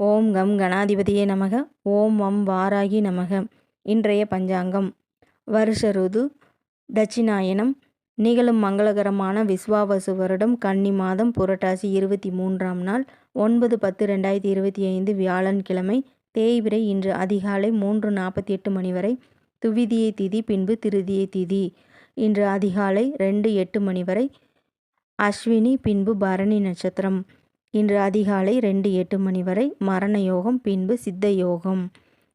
ஓம் come கணாதிபதியே நமக. ஓம் வம் வாராகி நமக. இன்றைய பஞ்சாங்கம். வருஷ ருது தட்சிணாயனம். நிகழும் மங்களகரமான விஸ்வாவசு வருடம் கன்னி மாதம் புரட்டாசி இருபத்தி மூன்றாம் நாள் ஒன்பது பத்து ரெண்டாயிரத்தி இருபத்தி ஐந்து வியாழன்கிழமை தேய்பிரை இன்று அதிகாலை மூன்று நாற்பத்தி எட்டு மணி வரை. துவிதியை திதி பின்பு திருதியை திதி. இன்று அதிகாலை ரெண்டு எட்டு மணி வரை. அஸ்வினி பின்பு பரணி நட்சத்திரம். இன்று அதிகாலை ரெண்டு எட்டு மணி வரை மரண யோகம் பின்பு சித்த யோகம்.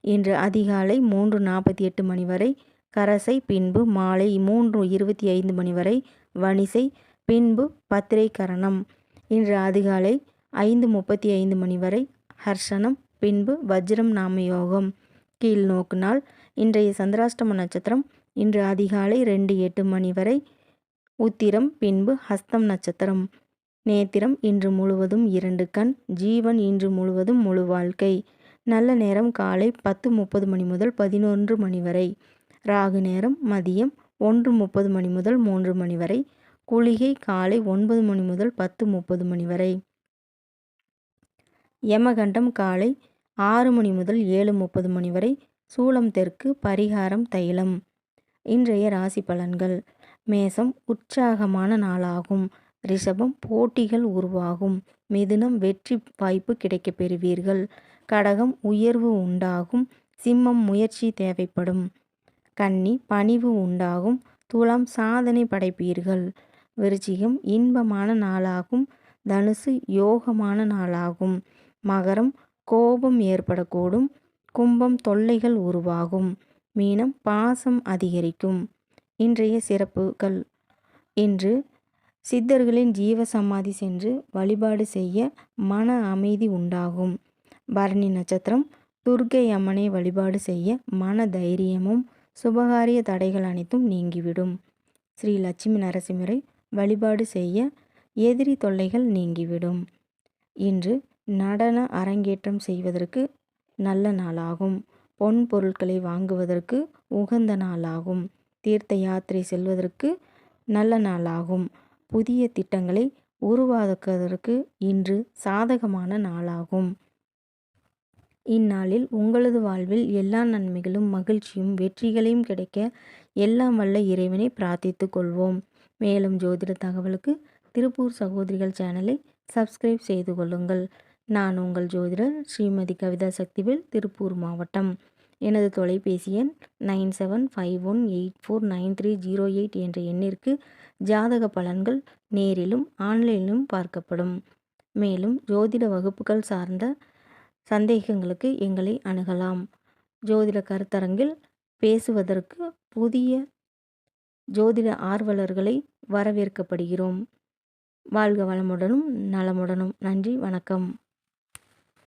இன்று அதிகாலை மூன்று நாற்பத்தி எட்டு மணி வரை கரசை பின்பு மாலை மூன்று இருபத்தி ஐந்து மணி வரை வணிசை பின்பு பத்திரை கரணம் இன்று அதிகாலை ஐந்து முப்பத்தி ஐந்து மணி வரை ஹர்ஷனம் பின்பு வஜ்ரம் நாமயோகம் கீழ் நோக்குனால் இன்றைய சந்திராஷ்டம நட்சத்திரம் இன்று அதிகாலை ரெண்டு எட்டு மணி வரை உத்திரம் பின்பு ஹஸ்தம் நட்சத்திரம். நேத்திரம் இன்று முழுவதும் இரண்டு கண் ஜீவன் இன்று முழுவதும் முழு வாழ்க்கை. நல்ல நேரம் காலை பத்து முப்பது மணி முதல் பதினொன்று மணி வரை. ராகு நேரம் மதியம் ஒன்று முப்பது மணி முதல் மூன்று மணி வரை. குளிகை காலை ஒன்பது மணி முதல் பத்து முப்பது மணி வரை. யமகண்டம் காலை ஆறு மணி முதல் ஏழு முப்பது மணி வரை. சூளம் தெற்கு பரிகாரம் தைலம். இன்றைய ராசி பலன்கள். மேசம் உற்சாகமான நாளாகும். ரிஷபம் போட்டிகள் உருவாகும். மிதுனம் வெற்றி வாய்ப்பு கிடைக்கப்பெறுவீர்கள் கடகம் உயர்வு உண்டாகும். சிம்மம் முயற்சி தேவைப்படும். கன்னி பணிவு உண்டாகும். துலாம் சாதனை படைப்பீர்கள். விருச்சிகம் இன்பமான நாளாகும். தனுசு யோகமான நாளாகும். மகரம் கோபம் ஏற்படக்கூடும். கும்பம் தொல்லைகள் உருவாகும். மீனம் பாசம் அதிகரிக்கும். இன்றைய சிறப்புகள் இன்று சித்தர்களின் ஜீவ சமாதி சென்று வழிபாடு செய்ய மன அமைதி உண்டாகும். பரணி நட்சத்திரம் துர்க்கை அம்மனை வழிபாடு செய்ய மன தைரியமும் சுபகாரிய தடைகள் அனைத்தும் நீங்கிவிடும். ஸ்ரீ லட்சுமி நரசிம்மரை வழிபாடு செய்ய எதிரி தொல்லைகள் நீங்கிவிடும். இன்று நடன அரங்கேற்றம் செய்வதற்கு நல்ல நாளாகும். பொன் பொருட்களை வாங்குவதற்கு உகந்த நாளாகும். தீர்த்த யாத்திரை செல்வதற்கு நல்ல நாளாகும். புதிய திட்டங்களை உருவாக்குவதற்கு இன்று சாதகமான நாளாகும். இந்நாளில் உங்களது வாழ்வில் எல்லா நன்மைகளும் மகிழ்ச்சியும் வெற்றிகளையும் கிடைக்க எல்லாம் வல்ல இறைவனை பிரார்த்தித்து கொள்வோம். மேலும் ஜோதிட தகவலுக்கு திருப்பூர் சகோதரிகள் சேனலை சப்ஸ்கிரைப் செய்து கொள்ளுங்கள். நான் உங்கள் ஜோதிடர் ஸ்ரீமதி கவிதா சக்திவேல் திருப்பூர் மாவட்டம். எனது தொலைபேசி எண் nine seven five one eight four nine three zero eight என்ற எண்ணிற்கு ஜாதக பலன்கள் நேரிலும் ஆன்லைனிலும் பார்க்கப்படும். மேலும் ஜோதிட வகுப்புகள் சார்ந்த சந்தேகங்களுக்கு எங்களை அணுகலாம். ஜோதிட கருத்தரங்கில் பேசுவதற்கு புதிய ஜோதிட ஆர்வலர்களை வரவேற்கப்படுகிறோம். வாழ்க வளமுடனும் நலமுடனும். நன்றி வணக்கம்.